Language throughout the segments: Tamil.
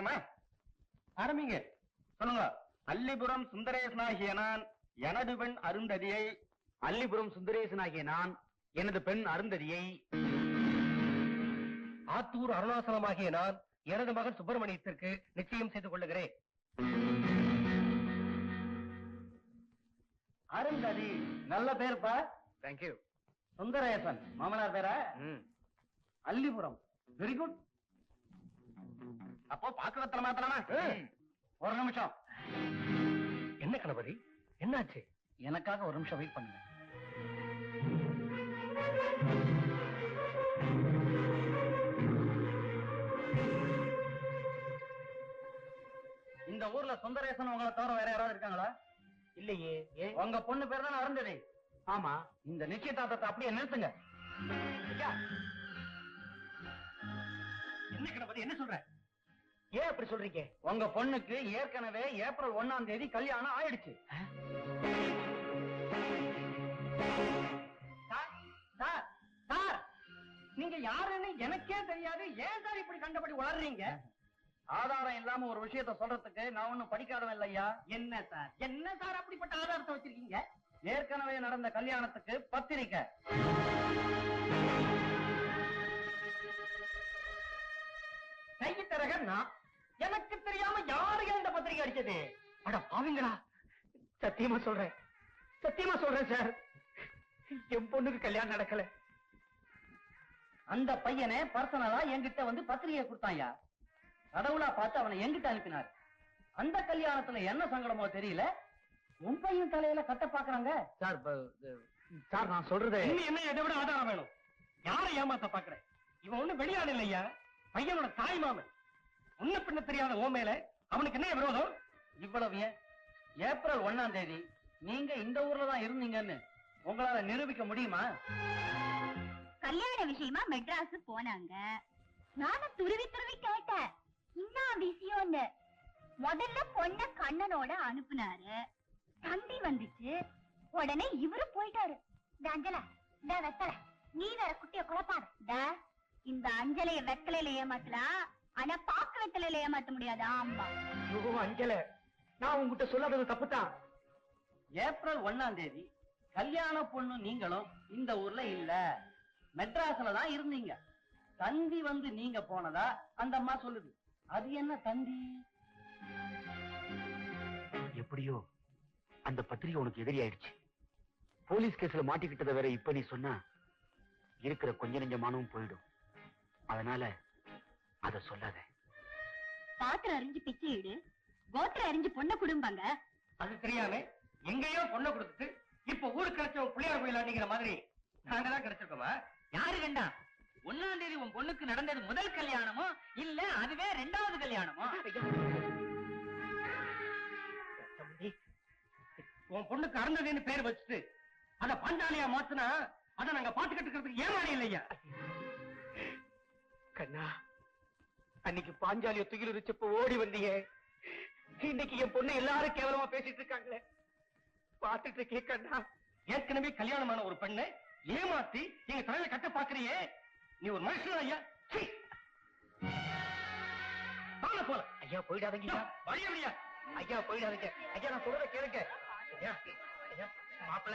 ஆரம்பிக்கலாமா ஆரம்பிங்க. சொல்லுங்க. அல்லிபுரம் சுந்தரேசனாகிய நான் எனது பெண் அருந்ததியை. அல்லிபுரம் சுந்தரேசனாகிய நான் எனது பெண் அருந்ததியை. ஆத்தூர் அருணாசலமாகிய நான் எனது மகன் சுப்பிரமணியத்திற்கு நிச்சயம் செய்து கொள்ளுகிறேன். அருந்ததி நல்ல பேர்ப்பா? தேங்க்யூ சுந்தரேசன் மாமனார் பேரா? அல்லிபுரம். வெரி குட் அப்போ பாக்குறதுல மாத்தலாமா ஒரு நிமிஷம். என்ன கணபதி? என்னாச்சு? எனக்காக ஒரு நிமிஷம் வெயிட் பண்ணுங்க. இந்த ஊர்ல சுந்தரேசன் உங்களை தவிர வேற யாராவது இருக்காங்களா? இல்லையே. உங்க பொண்ணு பேர் தானே அருந்ததி. ஆமா. இந்த நிச்சயதார்த்தத்தை அப்படியே நிறுத்துங்க. என்ன கணபதி? என்ன சொல்ற? ஏன் அப்படி சொல்றீங்க? உங்க பொண்ணுக்கு ஏற்கனவே ஏப்ரல் ஒண்ணாம் தேதி கல்யாணம் ஆயிடுச்சு. சார், சார், சார், நீங்க யாருன்னு எனக்கே தெரியாது. ஏன் சார் இப்படி கண்டபடி வளர்றீங்க ஆதாரம் இல்லாம ஒரு விஷயத்த சொல்றதுக்கு நான் ஒண்ணும் படிக்காதவன் இல்லையா? என்ன சார்? என்ன சார் அப்படிப்பட்ட ஆதாரத்தை வச்சிருக்கீங்க? ஏற்கனவே நடந்த கல்யாணத்துக்கு பத்திரிக்கை. கைத்தரகன் நான். எனக்கு தெரியாம யாருக்கு இந்த பத்திரிக்கை அடிச்சது? அட பாவிங்களா. சத்தியமா சொல்றேன். சத்தியமா சொல்றேன் சார் என் பொண்ணுக்கு கல்யாணம் நடக்கல. அந்த பையனை பர்சனலா என்கிட்ட வந்து பத்திரிகை கொடுத்தாயா கடவுளா பார்த்து அவனை என்கிட்ட அனுப்பினார். அந்த கல்யாணத்துல என்ன சங்கடமோ தெரியல. உன் பையன் தலையில கட்ட பாக்குறாங்க. சார் சார் நான் சொல்றது என்ன இதை விட ஆதாரம் வேணும்? யாரை ஏமாத்த பாக்குற? இவன் ஒண்ணு வெளியாடு இல்லையா பையனோட தாய் மாமன். முன்ன பின்ன தெரியாத ஓ மேல அவனுக்கு என்ன விரோதம்? இவ்வளவு ஏன்? ஏப்ரல் ஒண்ணாம் தேதி நீங்க இந்த ஊர்ல தான் இருந்தீங்கன்னு உங்களால நிரூபிக்க முடியுமா? கல்யாண விஷயமா மெட்ராஸ் போனாங்க. நானும் துருவி துருவி கேட்டேன். என்ன விஷயம்னு முதல்ல பொண்ண கண்ணனோட அனுப்புனாரு. தம்பி வந்துச்சு. உடனே இவரு போயிட்டாரு. இந்த அஞ்சல இந்த வெத்தல நீ வேற குட்டிய குழப்பாத. இந்த அஞ்சலைய வெத்தலையில ஏமாத்தலாம் ஆனா பாக்கு வெத்தலையில ஏமாத்த முடியாது. ஆமா. அஞ்சல நான் உங்ககிட்ட சொல்லாதது தப்புதான் ஏப்ரல் ஒண்ணாம் தேதி கல்யாண பொண்ணு நீங்களும் இந்த ஊர்ல இல்ல. மெட்ராஸ்ல தான் இருந்தீங்க. தந்தி வந்து நீங்க போனதா அந்த அம்மா சொல்லுது. அது என்ன தந்தி? எப்படியோ அந்த பத்திரிகை உனக்கு எதிரி ஆயிடுச்சு. போலீஸ் கேஸ்ல மாட்டிக்கிட்டத வேற இப்ப நீ சொன்னா இருக்கிற கொஞ்ச நெஞ்ச மானமும் போயிடும். அதனால அத சொல்லாத. பாத்திரம் அறிஞ்சு பிச்சை இடு. கோத்திரம் அறிஞ்சு பொண்ணை குடும்பாங்க. அது தெரியாம எங்கேயோ பொண்ணை கொடுத்துட்டு இப்ப ஊருக்கு கிடைச்ச பிள்ளையார் கோயில் அடிங்கிற மாதிரி நாங்க தான் கிடைச்சிருக்கோமா? யாரு கண்டா ஒன்னாம் தேதி உன் பொண்ணுக்கு நடந்தது முதல் கல்யாணமோ இல்ல அதுவே ரெண்டாவது கல்யாணமோ? உன் பொண்ணுக்கு அருந்ததின்னு பேர் வச்சுட்டு அத பாண்டாளியா மாத்துனா அத நாங்க பாத்துக்கிட்டு இருக்கிறதுக்கு ஏமாறி இல்லையா? கண்ணா அன்னைக்கு பாஞ்சாலிய துகில் இருச்சப்ப ஓடி வந்தீங்க இன்னைக்கு என் பொண்ணு எல்லாரும் கேவலமா பேசிட்டு இருக்காங்களே. பாத்துட்டு இருக்கே கண்ணா. ஏற்கனவே கல்யாணமான ஒரு பெண்ணை ஏமாத்தி எங்க தலையில கட்ட பாக்குறியே நீ ஒரு மனுஷன் ஐயா. வாங்க போலாம். ஐயா போயிடாதீங்க. வழிய வழியா ஐயா போயிடாதீங்க. ஐயா நான் சொல்றத கேளுங்க. ஐயா ஐயா மாப்பிள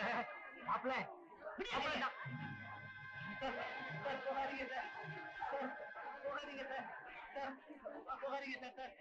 மாப்பிள. போகாதீங்க சார். போகாதீங்க sir. Yukarı git Ertaş.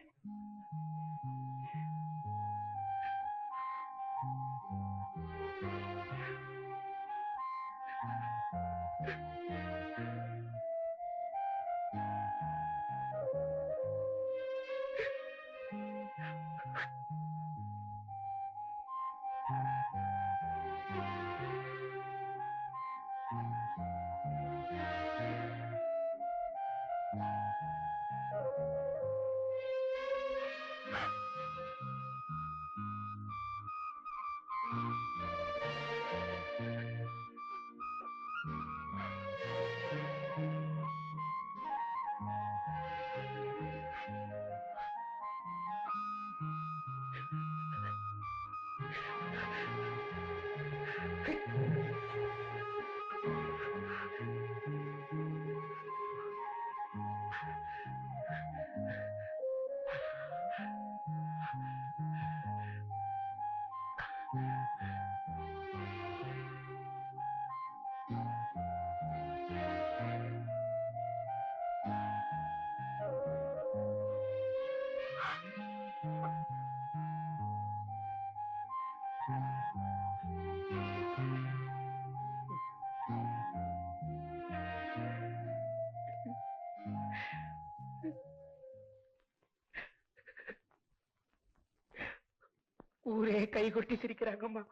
ஊரே கை கொட்டி சிரிக்கிறாங்கம்மா.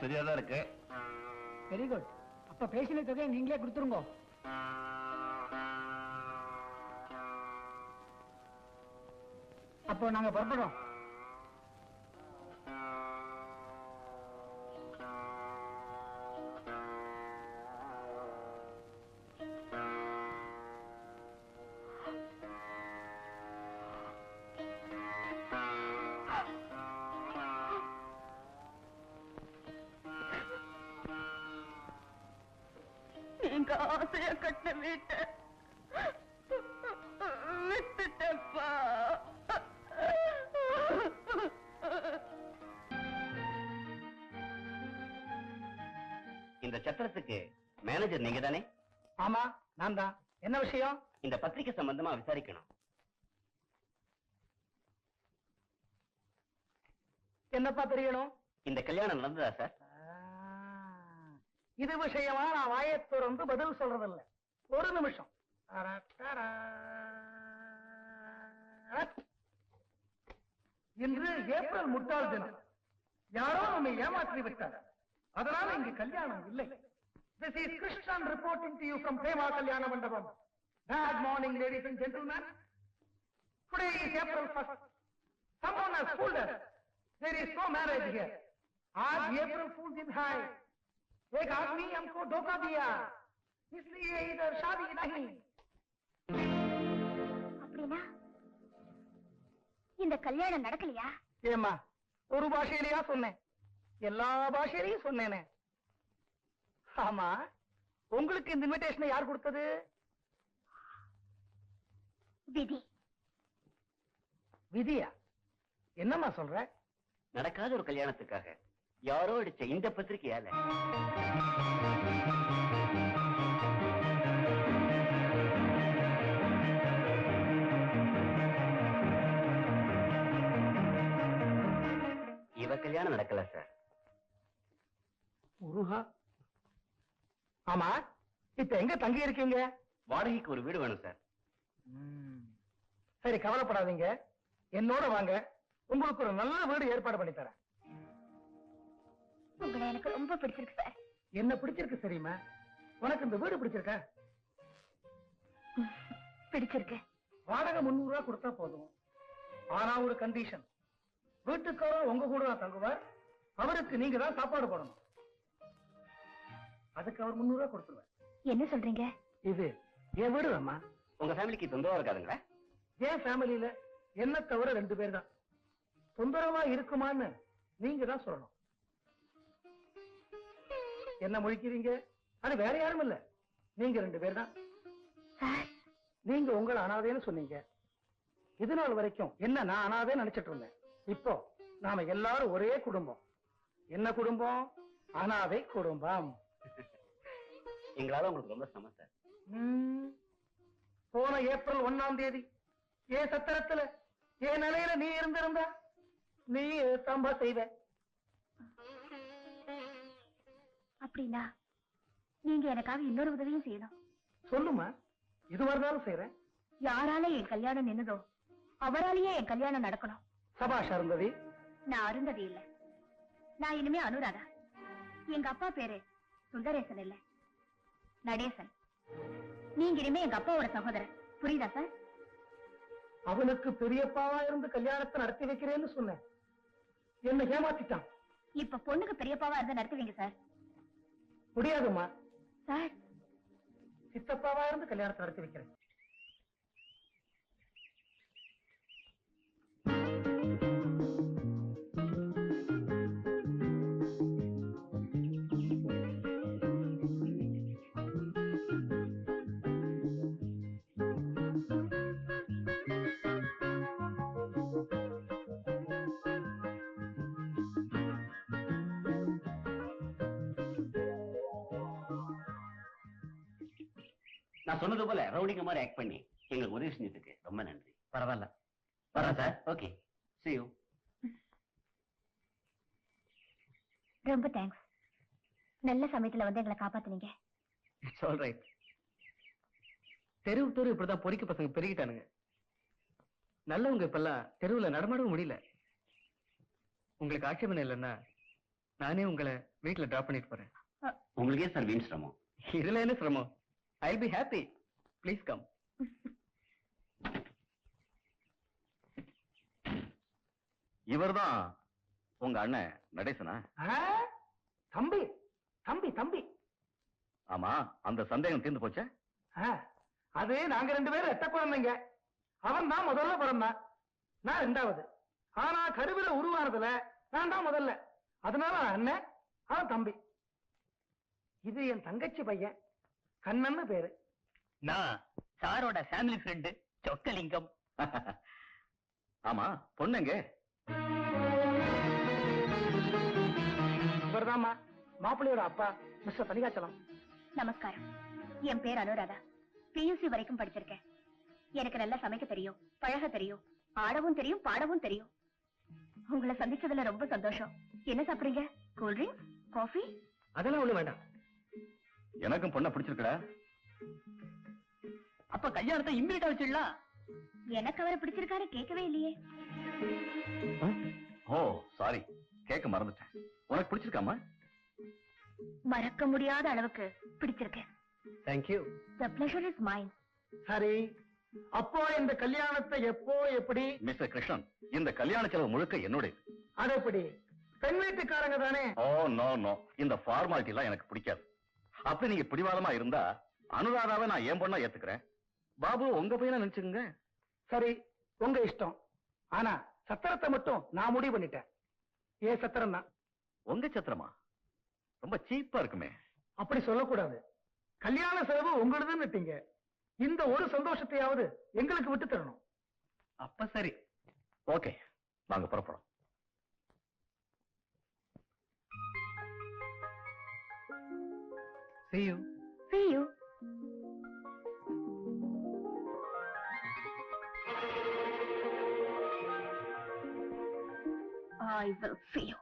சரியா தான் இருக்கு. வெரி குட் அப்ப பேசின தொகையை நீங்களே கொடுத்துருங்க. அப்போ நாங்க புறப்படுறோம். விட்டுட்டப்பா இந்த சத்திரத்துக்கு மேனேஜர் நீங்க தானே ஆமா நான் தான் என்ன விஷயம்? இந்த பத்திரிக்கை சம்பந்தமா விசாரிக்கணும். என்னப்பா தெரியணும்? இந்த கல்யாணம் நடந்ததா சார்? இது விஷயமா நான் வாயை திறந்து பதில் சொல்றதில்ல. ஒரு நிமிஷம் தரா, தரா. இன்று ஏப்ரல் முட்டாள் தினம் யாரோ நம்மை ஏமாற்றி விட்டார் அதனால இங்கு கல்யாணம் இல்லை This is Krishnan reporting to you from Prema Kalyana Mandapam. Bad morning, ladies and gentlemen. Today is April 1st. Someone has fooled us. There is no marriage here. आज April Fool दिन है एक आदमी हमको धोखा दिया इसलिए इधर शादी नहीं அப்படின்னா இந்த கல்யாணம் நடக்கலையா ஏமா ஒரு பாஷையிலயா சொன்னேன் எல்லா பாஷையிலையும் சொன்னேனே ஆமா உங்களுக்கு இந்த இன்விடேஷனை யார் கொடுத்தது விதி விதியா என்னம்மா சொல்ற நடக்காத ஒரு கல்யாணத்துக்காக யாரோ அடிச்ச இந்த பத்திரிக்கையால கல்யாணம் நடக்கல சார் முருகா? ஆமா இப்ப எங்க தங்கி இருக்கீங்க வாடகைக்கு ஒரு வீடு வேணும் சார் சரி கவலைப்படாதீங்க. என்னோட வாங்க. உங்களுக்கு ஒரு நல்ல வீடு ஏற்பாடு பண்ணி தரேன். உங்களை எனக்கு ரொம்ப பிடிச்சிருக்கு சார் என்ன பிடிச்சிருக்கு சரிம்மா உனக்கு இந்த வீடு பிடிச்சிருக்கா? பிடிச்சிருக்கு. வாடகை முன்னூறு ரூபாய் கொடுத்தா போதும். ஆனா ஒரு கண்டிஷன் வீட்டுக்காரர் உங்க கூட தான் தங்குவார். அவருக்கு நீங்க தான் சாப்பாடு போடணும். அதுக்கு அவர் முன்னூறு ரூபாய் கொடுத்துருவார். என்ன சொல்றீங்க? இது என் வீடு அம்மா. உங்க ஃபேமிலிக்கு தொந்தரவா இருக்காதுங்களா? என் ஃபேமிலியில என்ன தவிர ரெண்டு பேர் தான் தொந்தரவா இருக்குமான்னு நீங்க தான் சொல்லணும். என்ன முழிக்கிறீங்க? அது வேற யாரும் இல்ல. நீங்க ரெண்டு பேர் தான் நீங்க உங்களை அனாதைன்னு சொன்னீங்க. இது நாள் வரைக்கும் என்ன நான் அனாதை நினைச்சிட்டு இருந்தேன். இப்போ நாம எல்லாரும் ஒரே குடும்பம். என்ன குடும்பம்? அனாதை குடும்பம். எங்களால உங்களுக்கு ரொம்ப ம். போன ஏப்ரல் ஒண்ணாம் தேதி ஏன் சத்திரத்துல என் நிலையில நீ இருந்திருந்தா நீ தம்பா செய்வ. அப்படின்னா நீங்க எனக்காக இன்னொரு உதவியும் செய்யணும். சொல்லுமா? இது வரதாலும் செய்யறேன் யாரால என் கல்யாணம் நின்னுதோ அவராலேயே என் கல்யாணம் நடக்கணும். சபாஷ் அருந்ததி. நான் அருந்ததி இல்ல. நான் இனிமே அனுராதா. எங்க அப்பா பேரு சுந்தரேசன் இல்ல. நடேசன். நீங்க இனிமே எங்க அப்பாவோட சகோதரன் புரியுதா சார்? அவனுக்கு பெரியப்பாவா இருந்து கல்யாணத்தை நடத்தி வைக்கிறேன்னு சொன்னேன். என்ன ஏமாத்திட்டான். இப்ப பொண்ணுக்கு பெரியப்பாவா இருந்து நடத்துவீங்க சார்? முடியாதும்மா. சார். சித்தப்பாவா இருந்து கல்யாணத்தை நடத்தி வைக்கிறேன். நான் சொன்னது போல ரவுடிங்க மாதிரி ஆக்ட் பண்ணி எங்களுக்கு உதவி செஞ்சதுக்கு ரொம்ப நன்றி. பரவாயில்ல. வரேன் சார். Okay see you. ரொம்ப தேங்க்ஸ் நல்ல சமயத்துல வந்து எங்களை காப்பாத்துனீங்க. இட்ஸ் ஆல் ரைட் தெருவு தெரு இப்படிதான் பொறிக்க பசங்க பெருகிட்டானுங்க. நல்லவங்க இப்பெல்லாம் தெருவுல நடமாடவும் முடியல. உங்களுக்கு ஆட்சேபனை இல்லைன்னா நானே உங்களை வீட்டுல டிராப் பண்ணிட்டு போறேன். உங்களுக்கே சார் வீண் சிரமம். இதுல என்ன சிரமம்? I be happy please come இவர்தான் உங்க அண்ணன் நடேசனா? தம்பி தம்பி தம்பி. ஆமா அந்த சந்தேகம் தீர்ந்து போச்சே? அது நாங்க ரெண்டு பேரும் எட்ட குழந்தைங்க. அவன் தான் முதல்ல பிறந்தான். நான் ரெண்டாவது ஆனா கருவில உருவானதுல நான் தான் முதல்ல. அதனால அண்ணன் அவன் தம்பி. இது என் தங்கச்சி பையன். கண்ணன்னு பேரு. நான் சாரோட ஃபேமிலி ஃப்ரெண்டு சொக்கலிங்கம். ஆமா பொண்ணுங்க. இவர்தாம்மா மாப்பிள்ளையோட அப்பா மிஸ்டர் தனிகாச்சலம் நமஸ்காரம். என் பேர் அனுராதா. பியூசி வரைக்கும் படிச்சிருக்கேன். எனக்கு நல்லா சமைக்க தெரியும் பழக தெரியும் ஆடவும் தெரியும் பாடவும் தெரியும். உங்களை சந்திச்சதுல ரொம்ப சந்தோஷம். என்ன சாப்பிடுறீங்க? கூல் ட்ரிங்க்ஸ் காஃபி அதெல்லாம் ஒண்ணு வேண்டாம். எனக்கும் பொண்ணை பிடிச்சிருக்கடா. அப்ப கல்யாணத்தை இம்மீடியட்டா வச்சிடலாம். எனக்கு அவரை பிடிச்சிருக்காரு கேட்கவே இல்லையே. ஓ சாரி கேட்க மறந்துட்டேன். உனக்கு பிடிச்சிருக்காமா? மறக்க முடியாத அளவுக்கு பிடிச்சிருக்கு thank you the pleasure is mine சரி. அப்போ இந்த கல்யாணத்தை எப்போ எப்படி? மிஸ்டர் கிருஷ்ணன் இந்த கல்யாண செலவு முழுக்க என்னுடைய அது எப்படி? பெண் வீட்டுக்காரங்க தானே? ஓ நோ நோ இந்த ஃபார்மாலிட்டி எல்லாம் எனக்கு பிடிக்காது. அப்படி நீங்க பிடிவாதமா இருந்தா அனுராதாவை நான் ஏன் பொண்ணா ஏத்துக்கிறேன்? பாபு உங்க பையனா நினைச்சுங்க சரி உங்க இஷ்டம். ஆனா சத்திரத்தை மட்டும் நான் முடிவு பண்ணிட்டேன். ஏ சத்திரம் தான் உங்க சத்திரமா? ரொம்ப சீப்பா இருக்குமே. அப்படி சொல்லக்கூடாது. கல்யாண செலவு உங்களுதுன்னுட்டீங்க இந்த ஒரு சந்தோஷத்தையாவது எங்களுக்கு விட்டு தரணும் அப்ப சரி. ஓகே நாங்க புறப்படும் See you. See you. I will see you.